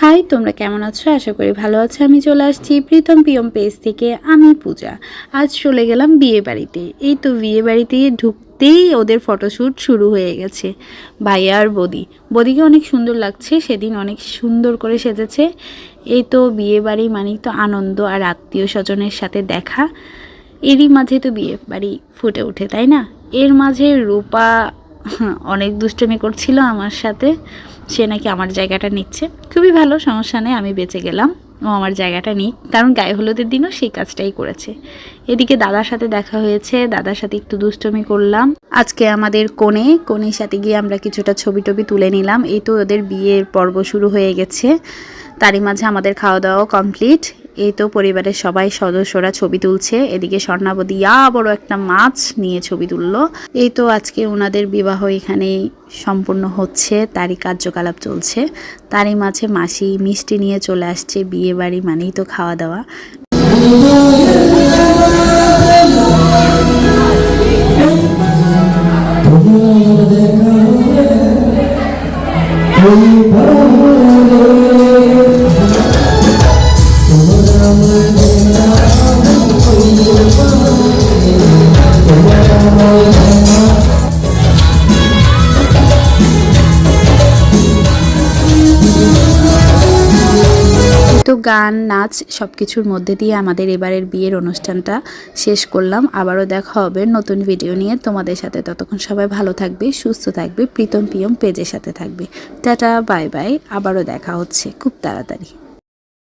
High, তোমরা কেমন আছো? আশা করি ভালো আছো। আমি চলে আসছি প্রীতম পিয়ম পেজ থেকে, আমি পূজা। আজ চলে গেলাম বিয়ে বাড়িতে। এই তো বিয়ে বাড়িতে ঢুকতেই ওদের ফটোশ্যুট শুরু হয়ে গেছে। ভাইয়া আর বদি। বদিকে অনেক সুন্দর লাগছে, সেদিন অনেক সুন্দর করে সেজেছে। এই তো বিয়ে বাড়ি মানেই তো আনন্দ আর আত্মীয় স্বজনের সাথে দেখা। এরই মাঝে তো বিয়ে বাড়ি ফুটে ওঠে, তাই না? এর মাঝে রূপা অনেক দুষ্টুমি করছিল আমার সাথে। সে নাকি আমার জায়গাটা নিচ্ছে। খুবই ভালো, সমস্যা নেই, আমি বেঁচে গেলাম। ও আমার জায়গাটা নিই কারণ গায়ে হলুদের দিনও সেই কাজটাই করেছে। এদিকে দাদার সাথে দেখা হয়েছে। দাদার সাথে একটু দুষ্টমি করলাম। আজকে আমাদের কোণে, কোণের সাথে গিয়ে আমরা কিছুটা ছবি টবি তুলে নিলাম। এই তো ওদের বিয়ের পর্ব শুরু হয়ে গেছে। তারই মাঝে আমাদের খাওয়া দাওয়াও কমপ্লিট। এই তো পরিবারের সবাই সদস্যরা ছবি তুলছে। এদিকে স্বর্ণাবতী, ইয়া, বড় একটা মাছ নিয়ে ছবি তুললো। এই তো আজকে ওনাদের বিবাহ এখানে সম্পূর্ণ হচ্ছে, তারই কার্যকলাপ চলছে। তারই মাঝে মাসি মিষ্টি নিয়ে চলে আসছে, বিয়ে বাড়ি মানেই তো খাওয়া দাওয়া। তো গান, নাচ সব কিছুর মধ্যে দিয়ে আমাদের এবারের বিয়ের অনুষ্ঠানটা শেষ করলাম। আবারও দেখা হবে নতুন ভিডিও নিয়ে। তোমাদের সাথে ততক্ষণ সবাই ভালো থাকবে, সুস্থ থাকবে, প্রীতম প্রিয়ম পেজের সাথে থাকবে। Tata, bye bye. আবারও দেখা হচ্ছে খুব তাড়াতাড়ি।